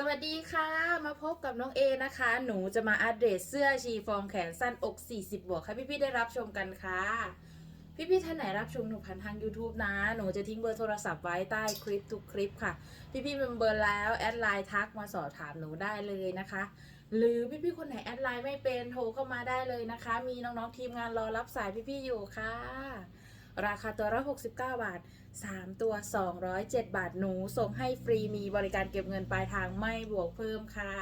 สวัสดีค่ะ มาพบกับน้องเอนะคะ หนูจะมาอัปเดตเสื้อชีฟองแขนสั้นอก 40 บวกให้พี่ๆได้รับชมกันค่ะ พี่ๆท่านไหนรับชมหนูผ่านทาง YouTube นะ หนูจะทิ้งเบอร์โทรศัพท์ไว้ใต้คลิปทุกคลิปค่ะ พี่ๆเป็นเบอร์แล้วแอดไลน์ทักมาสอบถามหนูได้เลยนะคะ หรือพี่ๆคนไหนแอดไลน์ไม่เป็นโทรเข้ามาได้เลยนะคะ มีน้องๆทีมงานรอรับสายพี่ๆอยู่ค่ะ ราคาตัวละ69 บาท 3 ตัว 207 บาทหนู ส่งให้ฟรีมีบริการเก็บเงินปลายทางไม่บวกเพิ่มค่ะ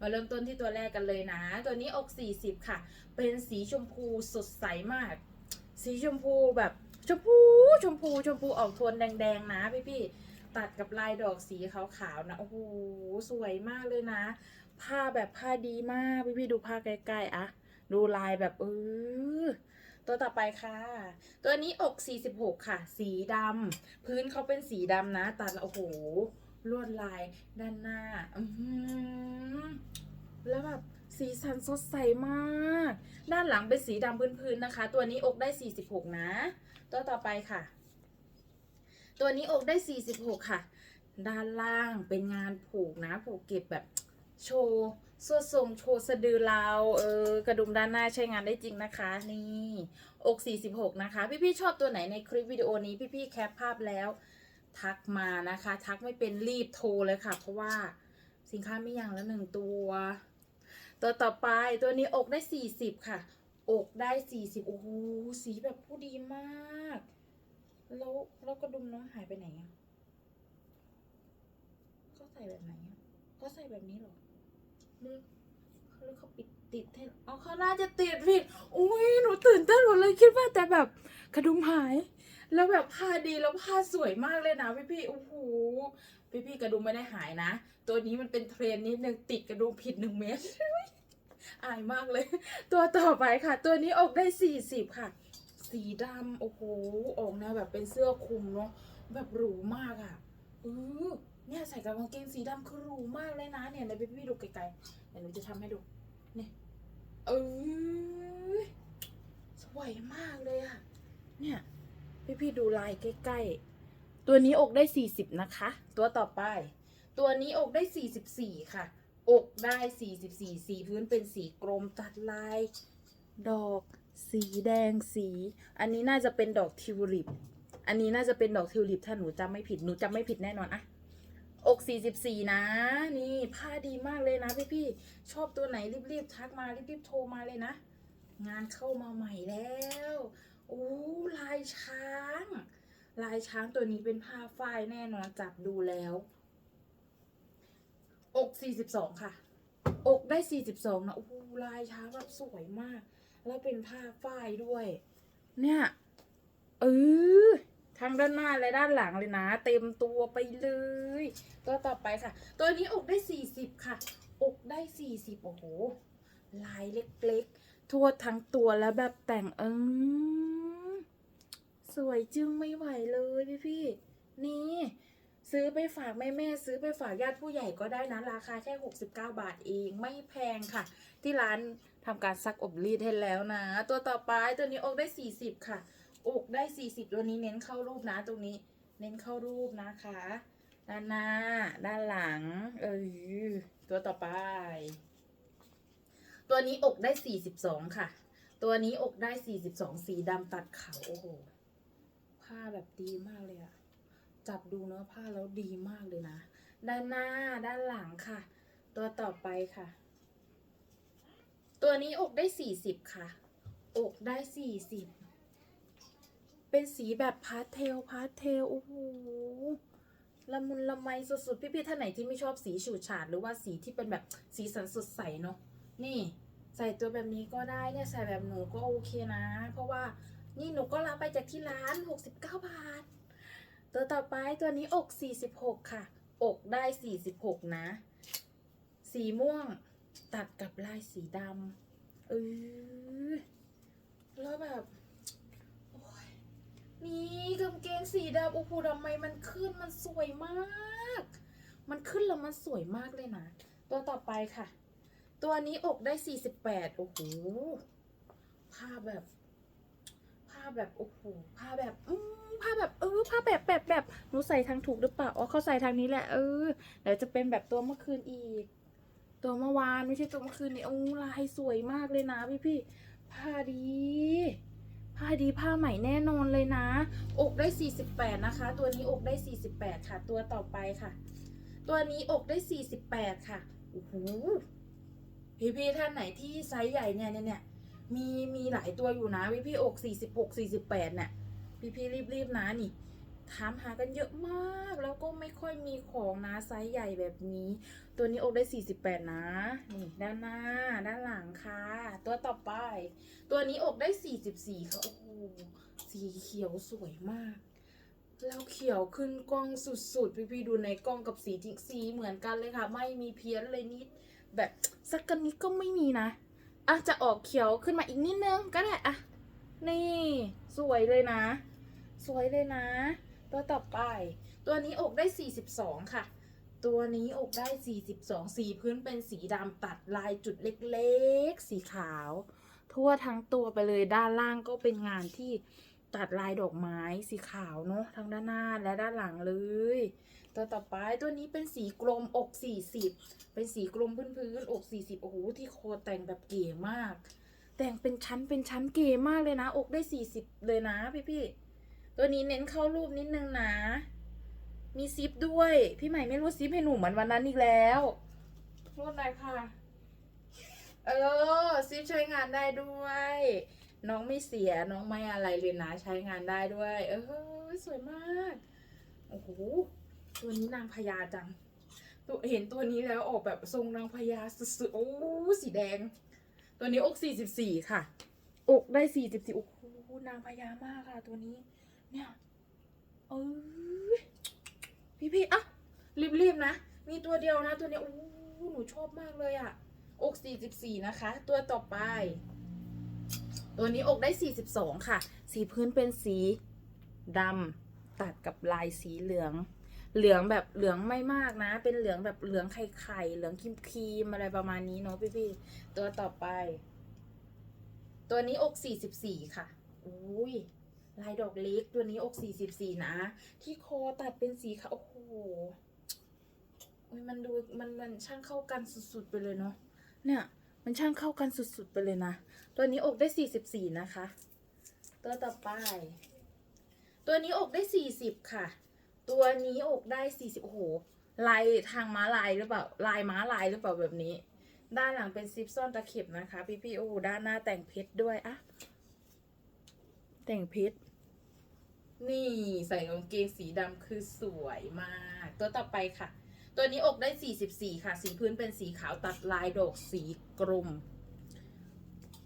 มาเริ่มต้นที่ตัวแรกกันเลยนะ ตัวนี้อก 40 ค่ะ เป็นสีชมพูสดใสมาก สีชมพูแบบชมพูชมพูชมพูออกโทนแดงๆนะพี่ๆตัดกับลายดอกสีขาวๆนะ โอ้โห สวยมากเลยนะ ผ้าแบบผ้าดีมาก พี่ๆดูผ้าใกล้ๆอะ ดูลายแบบเออ ตัวต่อไปค่ะ ตัวนี้อก 46 ค่ะ สีดำพื้นเขาเป็นสีดำนะ ตัดแล้วโอ้โห ลวดลายด้านหน้าแล้วแบบสีสันสดใสมาก ด้านหลังเป็นสีดำพื้นๆนะคะ ตัวนี้อกได้ 46 นะ ตัวต่อไปค่ะ ตัวนี้อกได้ 46 ค่ะ ด้านล่างเป็นงานผูกนะ ผูกเก็บแบบโชว์ สวดทรงโชว์สะดือเราเออกระดุมด้านหน้าใช้งานได้จริงนะคะ นี่อก 46 นะคะ พี่ๆชอบตัวไหนในคลิปวิดีโอนี้พี่ๆแคปภาพแล้ว ทักมานะคะ ทักไม่เป็นรีบโทรเลยค่ะ เพราะว่าสินค้าไม่อย่างละหนึ่งตัว ตัวต่อไปตัวนี้อกได้ 40 ค่ะ อกได้ 40 โอ้โหสีแบบผู้ดีมาก แล้วแล้วกระดุมน้องหายไปไหนอะเขาใส่แบบไหนอะเขาใส่แบบนี้หรอ หรือหรือเขาปิดติดให้อ๋อเขาน่าจะติดผิดอุ้ยหนูตื่นเต้นหมดเลยคิดว่าแต่แบบกระดุมหาย แล้วแบบผ้าดีแล้วผ้าสวยมากเลยนะพี่พี่โอ้โหพี่พี่กระดุมไม่ได้หายนะ ตัวนี้มันเป็นเทรนนิดนึงติดกระดุมผิดหนึ่งเมตรอายมากเลย ตัวต่อไปค่ะ ตัวนี้ออกได้สี่สิบค่ะ สีดำโอ้โหออกแนวแบบเป็นเสื้อคลุมเนาะแบบหรูมากอะ่ะเออ เนี่ยใส่กับกางเกงสีดำคือหรูมากเลยนะเนี่ยในพี่พี่ๆดูไกลๆเดี๋ยวหนูจะทำให้ดูเนี่ยเออสวยมากเลยอะเนี่ยพี่พี่ๆดูลายใกล้ๆ ตัวนี้อกได้40นะคะ ตัวต่อไป ตัวนี้อกได้44ค่ะ อกได้44สีพื้นเป็นสีกรมตัดลาย ดอกสีแดงสี อันนี้น่าจะเป็นดอกทิวลิป อันนี้น่าจะเป็นดอกทิวลิปถ้าหนูจำไม่ผิด หนูจำไม่ผิดแน่นอนอะ อก44 นะ นี่ผ้าดีมากเลยนะพี่พี่ชอบตัวไหนรีบๆทักมารีบๆโทรมาเลยนะ งานเข้ามาใหม่แล้วโอ้ลายช้าง ลายช้างตัวนี้เป็นผ้าฝ้ายแน่นอนจับดูแล้ว อก 42 ค่ะ อกได้ 42 นะโอ้ลายช้างแบบสวยมาก แล้วเป็นผ้าฝ้ายด้วย เนี่ยเออ ทั้งด้านหน้าและด้านหลังเลยนะ เต็มตัวไปเลย ตัวต่อไปค่ะ ตัวนี้อกได้ 40 ค่ะ อกได้ 40 โอ้โห ลายเล็กๆ ทั่วทั้งตัวแล้วแบบแต่งเออสวยจึงไม่ไหวเลยพี่พี่ๆนี่ซื้อไปฝากแม่แม่ซื้อไปฝากญาติผู้ใหญ่ก็ได้นะ ราคาแค่ 69 บาทเองไม่แพงค่ะ ที่ร้านทำการซักอบรีดให้แล้วนะ ตัวต่อไปตัวนี้อกได้ 40 ค่ะ อกได้ 40 ตัวนี้เน้นเข้ารูปนะตรงนี้ เน้นเข้ารูปนะคะ ด้านหน้า ด้านหลัง เออตัวต่อไป ตัวนี้อกได้ 42 ค่ะ ตัวนี้อกได้ 42 สีดำตัดขาวโอ้โหผ้าแบบดีมากเลยอะจับดูเนื้อผ้าแล้วดีมากเลยนะ ด้านหน้า ด้านหลังค่ะ ตัวต่อไปค่ะ ตัวนี้อกได้ 40 ค่ะ อกได้ 40 เป็นสีแบบพาสเทลพาสเทลโอ้โหละมุนละไมสุดๆ พี่ๆท่านไหนที่ไม่ชอบสีฉูดฉาดหรือว่าสีที่เป็นแบบสีสันสดใสเนาะนี่ใส่ตัวแบบนี้ก็ได้เนี่ยใส่แบบหนูก็โอเคนะ เพราะว่านี่หนูก็รับไปจากที่ร้าน 69 บาท ตัวต่อไปตัวนี้อก 46 ค่ะ อกได้ 46 นะ สีม่วงตัดกับลายสีดำเออแล้วแบบ นี่กางเกงสีดำโอ้โหทำไมมันขึ้นมันสวยมาก มันขึ้นแล้วมันสวยมากเลยนะ ตัวต่อไปค่ะ ตัวนี้อกได้ 48 โอ้โหผ้าแบบผ้าแบบโอ้โหผ้าแบบอืมผ้าแบบเออผ้าแบบแบบแบบหนูใส่ทางถูกหรือเปล่าอ๋อเขาใส่ทางนี้แหละเออเดี๋ยวจะเป็นแบบตัวเมื่อคืนอีก ตัวเมื่อวานไม่ใช่ตัวเมื่อคืนนี่โอ้ลายสวยมากเลยนะพี่พี่ผ้าดี ผ้าดีผ้าใหม่แน่นอนเลยนะ อกได้ 48 นะคะ ตัวนี้อกได้ 48 ค่ะ ตัวต่อไปค่ะ ตัวนี้อกได้ 48 ค่ะโอ้โหพี่พี่ท่านไหนที่ไซส์ใหญ่เนี่ยเนี่ยมีมีหลายตัวอยู่นะพี่พี่อก 46 48เนี่ยพี่พี่รีบๆนะนี่ ถามหากันเยอะมาก แล้วก็ไม่ค่อยมีของนะไซส์ใหญ่แบบนี้ ตัวนี้อกได้ 48 นะ นี่ด้านหน้า ด้านหลังค่ะ ตัวต่อไป ตัวนี้อกได้ 44 ค่ะ โอ้โห สีเขียวสวยมากแล้วเขียวขึ้นกล้องสุดๆ พี่ๆดูในกล้องกับสีจริงสีเหมือนกันเลยค่ะ ไม่มีเพี้ยนเลยนิด แบบสักกันนิดก็ไม่มีนะอะจะออกเขียวขึ้นมาอีกนิดนึงก็ได้อะนี่ สวยเลยนะ สวยเลยนะ ตัวต่อไป ตัวนี้อกได้ 42 ค่ะ ตัวนี้อกได้ 42 สีพื้นเป็นสีดำตัดลายจุดเล็กๆ สีขาว ทั่วทั้งตัวไปเลยด้านล่างก็เป็นงานที่ตัดลายดอกไม้สีขาวเนาะทั้งด้านหน้าและด้านหลังเลย ตัวต่อไปตัวนี้เป็นสีกลมอก 40 เป็นสีกลมพื้นๆอก 40 โอ้โหที่โคแต่งแบบเก๋มาก แต่งเป็นชั้นเป็นชั้นเก๋มากเลยนะ อกได้ 40 เลยนะพี่ๆ ตัวนี้เน้นเข้ารูปนิดนึงนะ มีซิปด้วย พี่ใหม่ไม่รู้ซิปให้หนูเหมือนวันนั้นอีกแล้วรูปไหนค่ะ เออซิปใช้งานได้ด้วย น้องไม่เสียน้องไม่อะไรเลยนะใช้งานได้ด้วย เออสวยมาก โอ้โห ตัวนี้นางพญาจัง ตัวเห็นตัวนี้แล้วออกแบบทรงนางพญาสุดๆโอ้สีแดง ตัวนี้อก44ค่ะ อกได้44โอ้โหนางพญามากค่ะตัวนี้ เนี่ยเออพี่พี่อะรีบๆนะ มีตัวเดียวนะ ตัวนี้โอ้หนูชอบมากเลยอะอก44นะคะ ตัวต่อไป ตัวนี้อกได้42ค่ะ สีพื้นเป็นสีดำตัดกับลายสีเหลือง เหลืองแบบเหลืองไม่มากนะ เป็นเหลืองแบบเหลืองไข่ไข่ๆเหลืองครีมครีมๆอะไรประมาณนี้เนาะพี่พี่ตัวต่อไป ตัวนี้อก44ค่ะอุ้ย ลายดอกเล็กตัวนี้อก44นะ ที่คอตัดเป็นสีขาวโอ้โหมันดูมันมันช่างเข้ากันสุดๆไปเลยเนาะเนี่ยมันช่างเข้ากันสุดๆไปเลยนะ ตัวนี้อกได้ 44 นะคะ ตัวต่อไป ตัวนี้อกได้ 40 ค่ะ ตัวนี้อกได้ 40 โอ้โห ลายทางม้าลายหรือเปล่า ลายม้าลายหรือเปล่าแบบนี้ ด้านหลังเป็นซิปซ่อนตะเข็บนะคะ พี่พี่ๆโอ้ด้านหน้าแต่งเพชรด้วยอะ แต่งเพชร นี่ใส่กางเกงสีดำคือสวยมาก ตัวต่อไปค่ะ ตัวนี้อกได้ 44 ค่ะ สีพื้นเป็นสีขาวตัดลายดอกสีกลม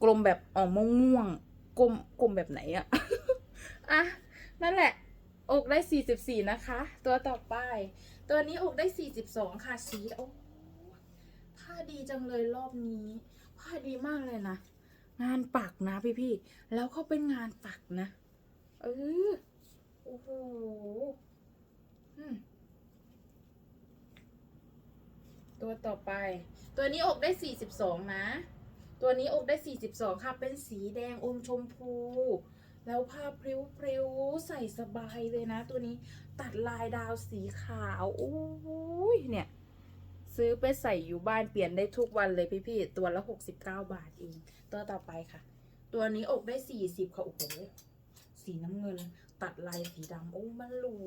กลมแบบออกม่วงๆกลมกลมแบบไหนอะอะ นั่นแหละ อกได้ 44 นะคะ ตัวต่อไป ตัวนี้อกได้ 42 ค่ะ สีโอ้ผ้าดีจังเลยรอบนี้ ผ้าดีมากเลยนะ งานปักนะพี่ๆแล้วเขาเป็นงานปักนะ เออ โอ้โหอืมตัวต่อไป ตัวนี้อกได้42นะ ตัวนี้อกได้42ค่ะ เป็นสีแดงอมชมพู แล้วผ้าพริ้วพริ้วๆใส่สบายเลยนะ ตัวนี้ตัดลายดาวสีขาวโอ้ยเนี่ย ซื้อไปใส่อยู่บ้านเปลี่ยนได้ทุกวันเลยพี่ๆ ตัวละ69บาทเอง ตัวต่อไปค่ะ ตัวนี้อกได้40ค่ะ โอ้โห สีน้ำเงิน ตัดลายสีดำโอ้ มันหรู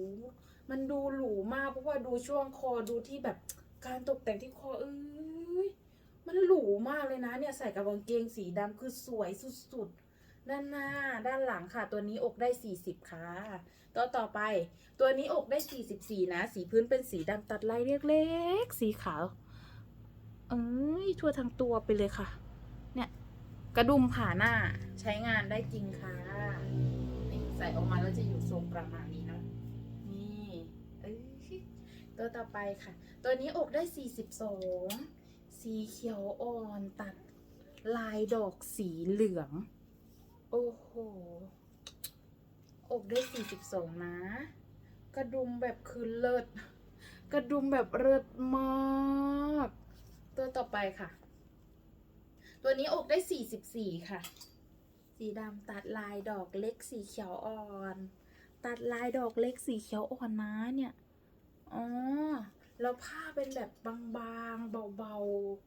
มันดูหรูมากเพราะว่าดูช่วงคอดูที่แบบการตกแต่งที่คอเอ้ยมันหรูมากเลยนะเนี่ยใส่กับกางเกงสีดำคือสวยสุดๆ ด้านหน้าด้านหลังค่ะ ตัวนี้อกได้ 40ค่ะตัวต่อไป ตัวนี้อกได้ 44 นะ สีพื้นเป็นสีดำตัดลายเล็กๆ สีขาว เอ้ยทั่วทั้งตัวไปเลยค่ะ เนี่ย กระดุมผ่าหน้าใช้งานได้จริงค่ะ ใส่ออกมาแล้วจะอยู่ทรงประมาณนี้เนาะนี่เอ้ยตัวต่อไปค่ะ ตัวนี้อกได้ 42 สีเขียวอ่อนตัดลายดอกสีเหลือง โอ้โห อกได้ 42 นะ กระดุมแบบคือเลิศ กระดุมแบบเลิศมาก ตัวต่อไปค่ะ ตัวนี้อกได้ 44 ค่ะ สีดำตัดลายดอกเล็กสีเขียวอ่อน ตัดลายดอกเล็กสีเขียวอ่อนนะเนี่ย อ๋อ แล้วผ้าเป็นแบบบางๆเบา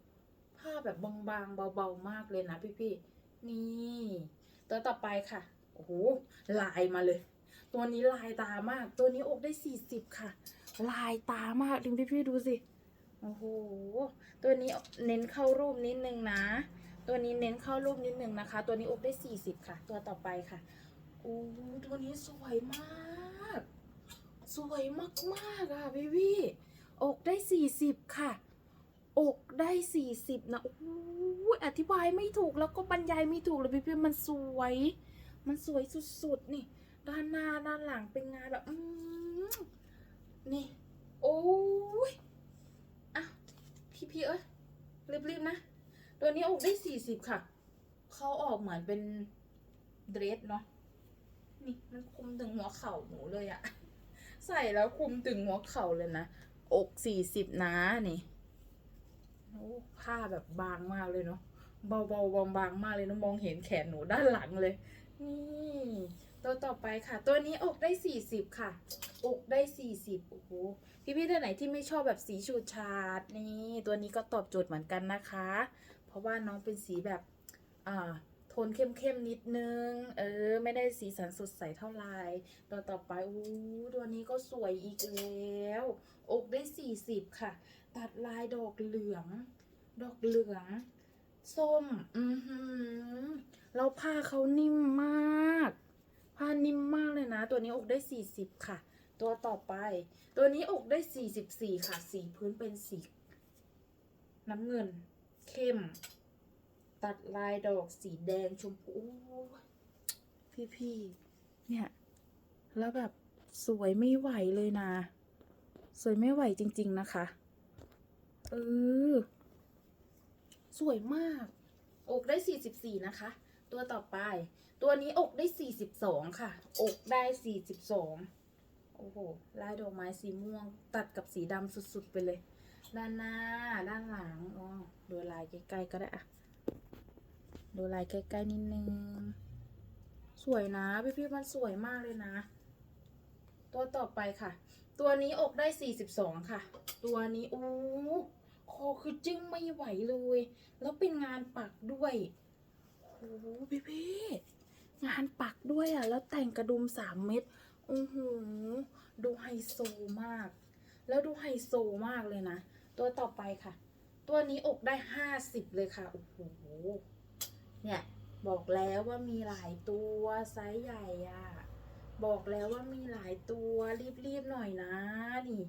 ๆ ผ้าแบบบางๆเบาๆมากเลยนะพี่ๆ นี่ ตัวต่อไปค่ะ โอ้โห ลายมาเลย ตัวนี้ลายตามาก ตัวนี้อกได้สี่สิบค่ะ ลายตามากดึงพี่ๆดูสิ โอ้โห ตัวนี้เน้นเข้ารูปนิดนึงนะ ตัวนี้เน้นเข้ารูปนิดนึงนะคะ ตัวนี้อกได้สี่สิบค่ะ ตัวต่อไปค่ะโอ้ตัวนี้สวยมาก สวยมากๆอะพี่พี่อกได้สี่สิบค่ะ อกได้สี่สิบนะโอ้ยอธิบายไม่ถูกแล้วก็บรรยายไม่ถูกเลยพี่พี่มันสวย มันสวยสุดๆ นี่ ด้านหน้าด้านหลังเป็นงานแบบอืมนี่ โอ้ยอะพี่พี่ๆเอ้ยรีบๆนะ ตัวนี้อกได้สี่สิบค่ะ เขาออกเหมือนเป็นเดรสเนาะ นี่มันคุมถึงหัวเข่าหนูเลยอะใส่แล้วคุมถึงหัวเข่าเลยนะ อกสี่สิบนะนี่โอ้ผ้าแบบบางมากเลยเนาะ เบาๆบางๆมากเลยนะมองเห็นแขนหนูด้านหลังเลย นี่ตัวต่อไปค่ะ ตัวนี้อกได้สี่สิบค่ะ อกได้สี่สิบโอ้โห พี่ๆท่านไหนที่ไม่ชอบแบบสีฉูดฉาดนี่ ตัวนี้ก็ตอบโจทย์เหมือนกันนะคะ เพราะว่าน้องเป็นสีแบบอ่าโทนเข้มๆนิดนึง เออ ไม่ได้สีสันสดใสเท่าไหร่ตัวต่อไปอู้ตัวนี้ก็สวยอีกแล้ว อกได้สี่สิบค่ะ ตัดลายดอกเหลือง ดอกเหลือง ส้ม อือหือแล้วผ้าเขานิ่มมาก ผ้านิ่มมากเลยนะ ตัวนี้อกได้สี่สิบค่ะ ตัวต่อไป ตัวนี้อกได้สี่สิบสี่ค่ะ สีพื้นเป็นสีน้ำเงิน เข้ม ตัดลายดอกสีแดงชมพูพี่พี่เนี่ย แล้วแบบสวยไม่ไหวเลยนะ สวยไม่ไหวจริง ๆนะคะ เออ สวยมาก อกได้ 44 นะคะ ตัวต่อไป ตัวนี้อกได้ 42 ค่ะ อกได้ 42 โอ้โห ลายดอกไม้สีม่วงตัดกับสีดำสุด ๆ ไปเลย ด้านหน้า ด้านหลังอ๋อดูลายใกล้ๆก็ได้อะดูลายใกล้ๆนิดนึง สวยนะพี่ๆมันสวยมากเลยนะ ตัวต่อไปค่ะ ตัวนี้อกได้ 42 ค่ะ ตัวนี้โอ้คอคือจึ้งไม่ไหวเลย แล้วเป็นงานปักด้วยโอ้โหพี่พี่งานปักด้วยอะ แล้วแต่งกระดุม3เม็ดโอ้โหดูไฮโซมาก แล้วดูไฮโซมากเลยนะ ตัวต่อไปค่ะ ตัวนี้อกได้50เลยค่ะ โอ้โห เนี่ย บอกแล้วว่ามีหลายตัวไซส์ใหญ่อะบอกแล้วว่ามีหลายตัวรีบๆหน่อยนะนี่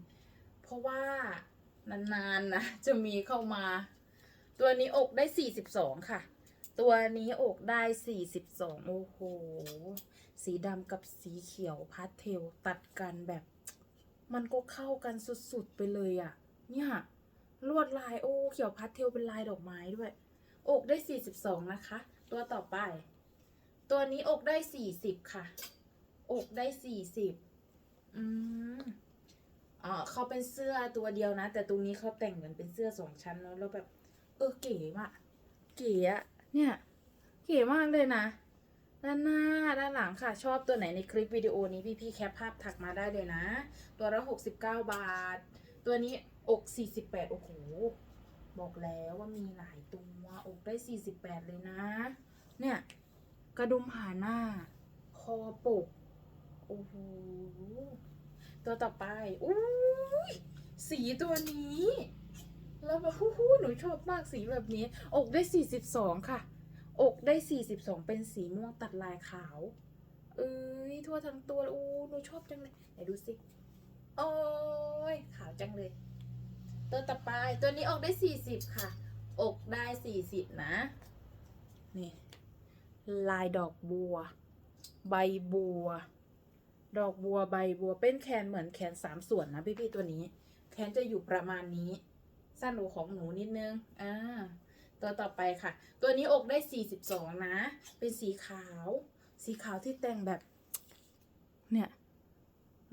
เพราะว่านานๆนะจะมีเข้ามา ตัวนี้อกได้42ค่ะ ตัวนี้อกได้42โอ้โห สีดำกับสีเขียวพาสเทลตัดกันแบบ มันก็เข้ากันสุดๆไปเลยอะเนี่ย ลวดลายโอ้เขียวพาสเทลเป็นลายดอกไม้ด้วย อกได้ 42 นะคะ ตัวต่อไป ตัวนี้อกได้ 40 ค่ะ อกได้ 40 อืมอ๋อเขาเป็นเสื้อตัวเดียวนะ แต่ตรงนี้เขาแต่งเหมือนเป็นเสื้อสองชั้นแล้วแบบ เออเก๋มากเก๋อะเนี่ย เก๋มากเลยนะ ด้านหน้าด้านหลังค่ะ ชอบตัวไหนในคลิปวิดีโอนี้พี่ๆแคปภาพถักมาได้เลยนะ ตัวละ69บาท ตัวนี้อก48โอ้โห บอกแล้วว่ามีหลายตัว อกได้48เลยนะ เนี่ย กระดุมผ่าหน้า คอปก โอ้โห ตัวต่อไปอุ้ยสีตัวนี้ แล้วแบบฮู้ฮู้หนูชอบมากสีแบบนี้ อกได้42ค่ะ อกได้42เป็นสีม่วงตัดลายขาว เอ้ยทั่วทั้งตัวอู้หนูชอบจังเลยไหนดูสิ โอ้ยขาวจังเลย ตัวต่อไปตัวนี้อกได้40ค่ะ อกได้40นะ นี่ ลายดอกบัว ใบบัว ดอกบัวใบบัวเป็นแขนเหมือนแขนสามส่วนนะพี่ๆตัวนี้ แขนจะอยู่ประมาณนี้ สั้นหนูของหนูนิดนึง อ่า ตัวต่อไปค่ะ ตัวนี้อกได้42นะ เป็นสีขาว สีขาวที่แต่งแบบ เนี่ย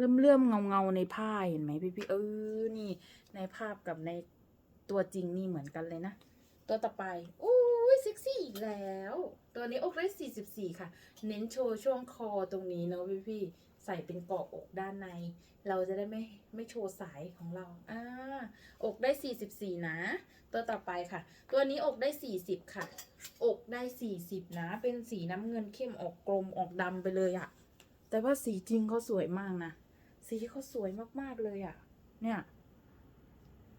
เลื่อมเลื่มเงาเงาในผ้าเห็นไหมพี่พี่เออนี่ในภาพกับในตัวจริงนี่เหมือนกันเลยนะ ตัวต่อไปอู้ยเซ็กซี่อีกแล้ว ตัวนี้อกได้44ค่ะ เน้นโชว์ช่วงคอตรงนี้เนาะพี่พี่ใส่เป็นเกาะอกด้านใน เราจะได้ไม่ไม่โชว์สายของเราอ่าอกได้ 44 นะ ตัวต่อไปค่ะ ตัวนี้อกได้ 40 ค่ะ อกได้ 40 นะ เป็นสีน้ำเงินเข้มออกกลมออกดำไปเลยอะแต่ว่าสีจริงเขาสวยมากนะ สีเขาสวยมากๆเลยอะเนี่ย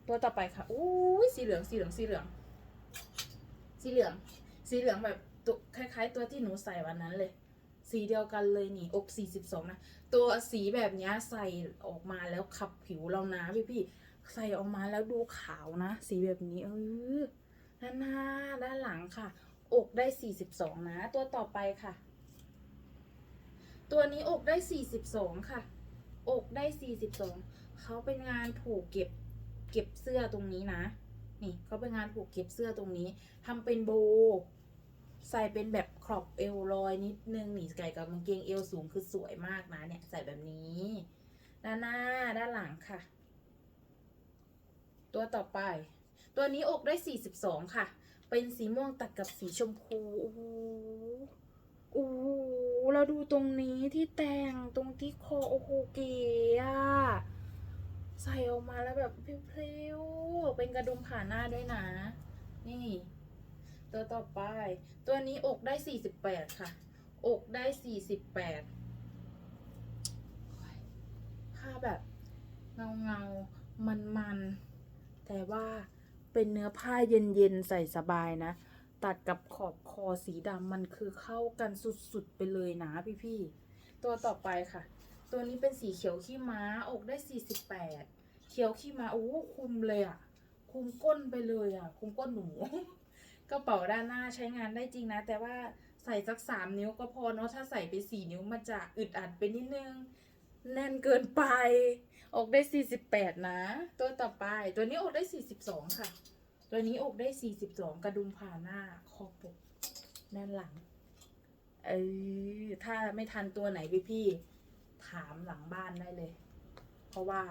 ตัวต่อไปค่ะอู้ยสีเหลืองสีเหลืองสีเหลือง สีเหลือง สีเหลืองแบบตัวคล้าย ๆ ตัวที่หนูใส่วันนั้นเลย สีเดียวกันเลยนี่อก42นะ ตัวสีแบบนี้ใส่ออกมาแล้วขับผิวเรานะพี่พี่ใส่ออกมาแล้วดูขาวนะ สีแบบนี้ เออด้านหน้าด้านหลังค่ะ อกได้42นะ ตัวต่อไปค่ะ ตัวนี้อกได้42ค่ะ อกได้ 42เขาเป็นงานผูกเก็บเก็บเสื้อตรงนี้นะ นี่เขาเป็นงานผูกเก็บเสื้อตรงนี้ทำเป็นโบใส่เป็นแบบครอบเอวลอยนิดนึงหนี่ใส่กับกางเกงเอวสูงคือสวยมากนะเนี่ยใส่แบบนี้ด้านหน้าด้านหลังค่ะ ตัวต่อไป ตัวนี้อกได้ 42 ค่ะ เป็นสีม่วงตัดกับสีชมพูโอ้โหโอ้ เราดูตรงนี้ที่แต่งตรงที่คอโอ้โหเก๋อะใส่ออกมาแล้วแบบเพลวๆเป็นกระดุมผ่าหน้าด้วยนะ นี่ ตัวต่อไป ตัวนี้อกได้48ค่ะ อกได้48ผ้าแบบเงาเงามันมันๆแต่ว่าเป็นเนื้อผ้าเย็นๆใส่สบายนะ ตัดกับขอบคอสีดำมันคือเข้ากันสุดๆไปเลยนะพี่ๆ ตัวต่อไปค่ะ ตัวนี้เป็นสีเขียวขี้ม้าอกได้ 48 เขียวขี้ม้าโอ้คุมเลยอะคุมก้นไปเลยอะคุมก้นหนู กระเป๋าด้านหน้าใช้งานได้จริงนะ แต่ว่าใส่สักสามนิ้วก็พอเนาะถ้าใส่ไปสี่นิ้วมันจะอึดอัดไปนิดนึง แน่นเกินไป ออกได้สี่สิบแปดนะ ตัวต่อไป ตัวนี้ออกได้สี่สิบสองค่ะ ตัวนี้อกได้สี่สิบสองกระดุมผ่าหน้า คอปกด้านหลัง เออ ถ้าไม่ทันตัวไหนพี่พี่ ถามหลังบ้านได้เลย เพราะว่า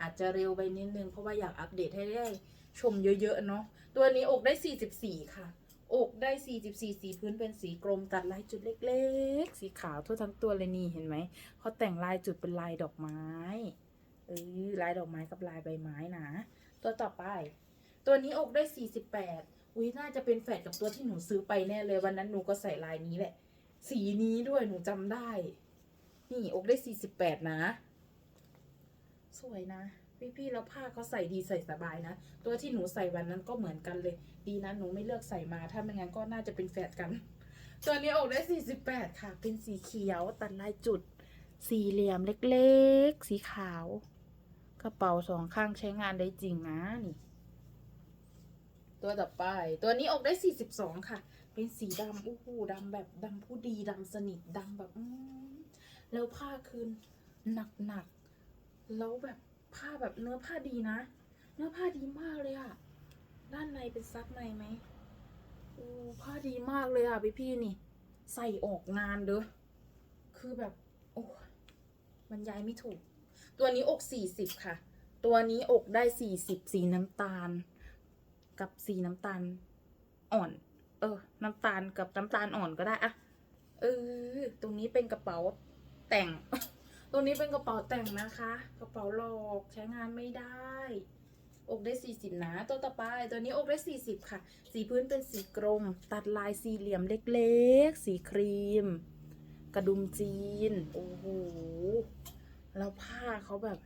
อาจจะเร็วไปนิดนึง เพราะว่าอยากอัปเดตให้ได้ชมเยอะๆเนาะ ตัวนี้อกได้ 44 ค่ะ อกได้ 44 สีพื้นเป็นสีกรมตัดลายจุดเล็กๆ สีขาวทั่วทั้งตัวเลยนี่เห็นไหม เขาแต่งลายจุดเป็นลายดอกไม้ เออ ลายดอกไม้กับลายใบไม้นะ ตัวต่อไป ตัวนี้อกได้ 48 อุ้ยน่าจะเป็นแฝดกับตัวที่หนูซื้อไปแน่เลยวันนั้นหนูก็ใส่ลายนี้แหละ สีนี้ด้วยหนูจำได้ นี่อกได้ 48 นะ สวยนะ พี่ๆแล้วผ้าเขาใส่ดีใส่สบายนะ ตัวที่หนูใส่วันนั้นก็เหมือนกันเลย ดีนะหนูไม่เลือกใส่มา ถ้าไม่งั้นก็น่าจะเป็นแฝดกัน ตัวนี้ออกได้ 48 ค่ะ เป็นสีเขียวตัดลายจุด สี่เหลี่ยมเล็กๆ สีขาว กระเป๋าสองข้างใช้งานได้จริงนะนี่ ตัวต่อไป ตัวนี้ออกได้ 42 ค่ะ เป็นสีดำอู้หูดำแบบดำผู้ดีดำสนิทดำแบบอืมแล้วผ้าคือหนักๆแล้วแบบผ้าแบบเนื้อผ้าดีนะ เนื้อผ้าดีมากเลยอะด้านในเป็นซักในไหมอู้ผ้าดีมากเลยอะพี่พี่นี่ ใส่ออกงานเด้อคือแบบ โอ้บรรยายไม่ถูก ตัวนี้อกสี่สิบค่ะ ตัวนี้อกได้สี่สิบสีน้ำตาล กับสีน้ำตาลอ่อน เออ น้ำตาลกับน้ำตาลอ่อนก็ได้อะเออ ตรงนี้เป็นกระเป๋าแต่งตัวนี้เป็นกระเป๋าแต่งนะคะ กระเป๋าหลอกใช้งานไม่ได้ อกได้ 40 นะ ตัวต่อไป ตัวนี้อกได้ 40 ค่ะ สีพื้นเป็นสีกรม ตัดลายสี่เหลี่ยมเล็กๆ สีครีม กระดุมจีน โอ้โห แล้วผ้าเขาแบบ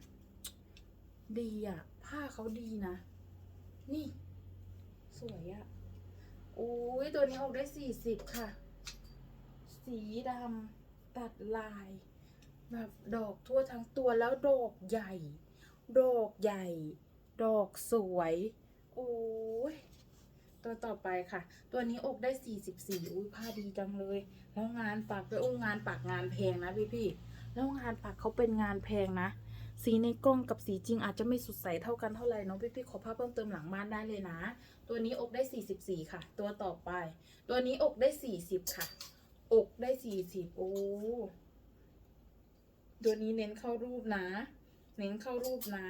ดีอะผ้าเขาดีนะ นี่ สวยอะโอ้ยตัวนี้อกได้40ค่ะ สีดำตัดลาย แบบดอกทั่วทั้งตัวแล้วดอกใหญ่ ดอกใหญ่ ดอกสวย โอ้ยตัวต่อไปค่ะ ตัวนี้อกได้44อุ้ยผ้าดีจังเลย แล้วงานปักด้วยโอ้งานปักงานแพงนะพี่พี่แล้วงานปักเขาเป็นงานแพงนะ สีในกล้องกับสีจริงอาจจะไม่สุดใสเท่ากันเท่าไหร่เน้องพี่พี่ๆขอภาพเพิ่มเติมหลังบ้านได้เลยนะ ตัวนี้อกได้ 44 ค่ะ ตัวต่อไป ตัวนี้อกได้ 40 ค่ะ อกได้ 40 โอ้ตัวนี้เน้นเข้ารูปนะ เน้นเข้ารูปนะ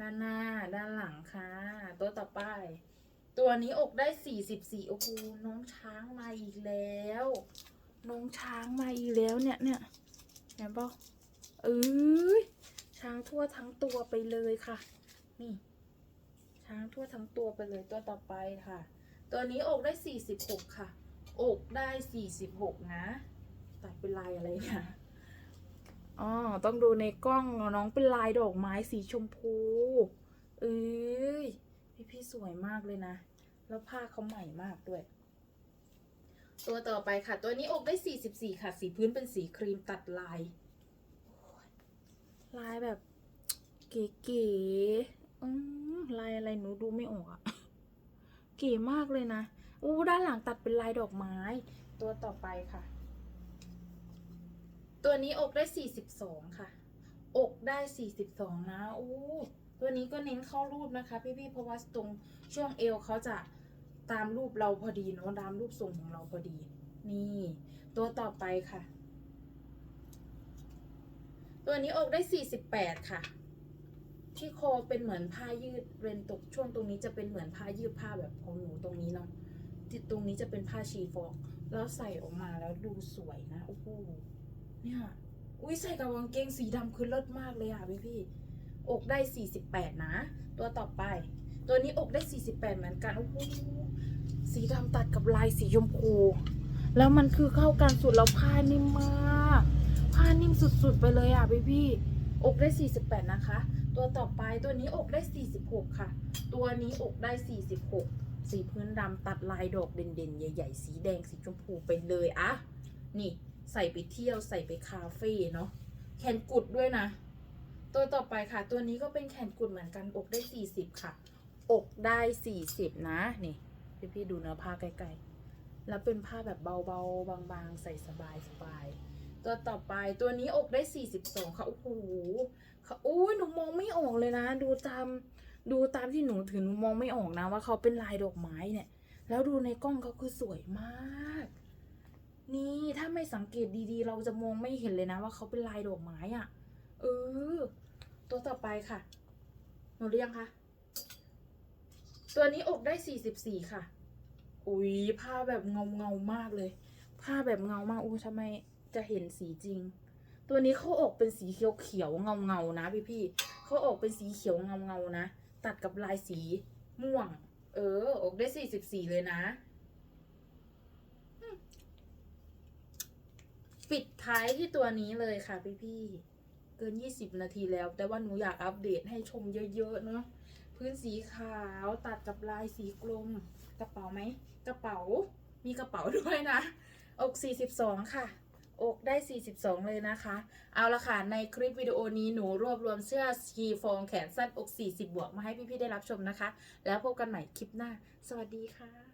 ด้านหน้า ด้านหลังค่ะ ตัวต่อไป ตัวนี้อกได้สี่สิบสี่โอ้โห น้องช้างมาอีกแล้ว น้องช้างมาอีกแล้วเนี่ยเนี่ยเห็นปะเอ้ย ช้างทั่วทั้งตัวไปเลยค่ะ นี่ ช้างทั่วทั้งตัวไปเลยตัวต่อไปค่ะ ตัวนี้อกได้สี่สิบหกค่ะ อกได้สี่สิบหกนะ ตัดเป็นลายอะไรเนี่ยอ๋อต้องดูในกล้องน้องเป็นลายดอกไม้สีชมพูเอ้ยพี่พี่สวยมากเลยนะ แล้วผ้าเขาใหม่มากด้วย ตัวต่อไปค่ะ ตัวนี้อกได้ 44 ค่ะ สีพื้นเป็นสีครีมตัดลาย ลายแบบเก๋ๆลายอะไรหนูดูไม่ออกอะเก๋มากเลยนะอู้ด้านหลังตัดเป็นลายดอกไม้ ตัวต่อไปค่ะ ตัวนี้อกได้42ค่ะ อกได้42นะอู้ตัวนี้ก็เน้นเข้ารูปนะคะพี่ๆเพราะว่าตรงช่วงเอวเขาจะตามรูปเราพอดีเนาะตามรูปทรงของเราพอดี นี่ ตัวต่อไปค่ะ ตัวนี้อกได้ 48 ค่ะ ที่คอเป็นเหมือนผ้ายืดเรนตกช่วงตรงนี้จะเป็นเหมือนผ้ายืดผ้าแบบของหนูตรงนี้เนาะที่ตรงนี้จะเป็นผ้าชีฟองแล้วใส่ออกมาแล้วดูสวยนะโอ้โหเนี่ยอุ้ยใส่กับกางเกงสีดำคือเลิศมากเลยอะพี่พี่อกได้ 48 นะ ตัวต่อไป ตัวนี้อกได้ 48 เหมือนกันโอ้โหสีดำตัดกับลายสีชมพู แล้วมันคือเข้ากันสุดแล้วผ้านิ่มมาก ผ้านิ่มสุดๆไปเลยอะพี่พี่ๆอกได้ 48 นะคะ ตัวต่อไปตัวนี้อกได้ 46 ค่ะ ตัวนี้อกได้ 46 สีพื้นดำตัดลายดอกเด่นๆ ใหญ่ๆ สีแดงสีชมพูไปเลยอะนี่ใส่ไปเที่ยวใส่ไปคาเฟ่เนาะแขนกุดด้วยนะ ตัวต่อไปค่ะ ตัวนี้ก็เป็นแขนกุดเหมือนกันอกได้ 40 ค่ะ อกได้ 40 นะ นี่ พี่ๆดูเนื้อผ้าใกล้ๆแล้วเป็นผ้าแบบเบาๆ บางๆ ใส่สบายๆ ตัวต่อไปตัวนี้อกได้ 42 ค่ะโอ้โหค่ะอุ้ยหนูมองไม่ออกเลยนะ ดูตามดูตามที่หนูถือหนูมองไม่ออกนะว่าเขาเป็นลายดอกไม้เนี่ย แล้วดูในกล้องเขาคือสวยมาก นี่ถ้าไม่สังเกตดีๆ เราจะมองไม่เห็นเลยนะว่าเขาเป็นลายดอกไม้อะ่ะ เออ ตัวต่อไปค่ะ หนูเรียงคะตัวนี้อกได้ 44 ค่ะ อุ้ยผ้าแบบเงาเงามากเลย ผ้าแบบเงามากอู้ทำไม จะเห็นสีจริง ตัวนี้เขาออกเป็นสีเขียวเขียวเงาเงานะ พี่พี่เขาออกเป็นสีเขียวเงาเงานะ ตัดกับลายสีม่วง เอออกได้44เลยนะปิดท้ายที่ตัวนี้เลยค่ะพี่พี่เกิน 20 นาทีแล้ว แต่ว่าหนูอยากอัปเดตให้ชมเยอะ ๆ เนาะพื้นสีขาวตัดกับลายสีกลม กระเป๋าไหม กระเป๋า มีกระเป๋าด้วยนะ อก 42 ค่ะ อกได้ 42 เลยนะคะ เอาละค่ะ ในคลิปวิดีโอนี้หนูรวบรวมเสื้อชีฟองแขนสั้นอก 40 บวกมาให้พี่ๆได้รับชมนะคะ แล้วพบกันใหม่คลิปหน้า สวัสดีค่ะ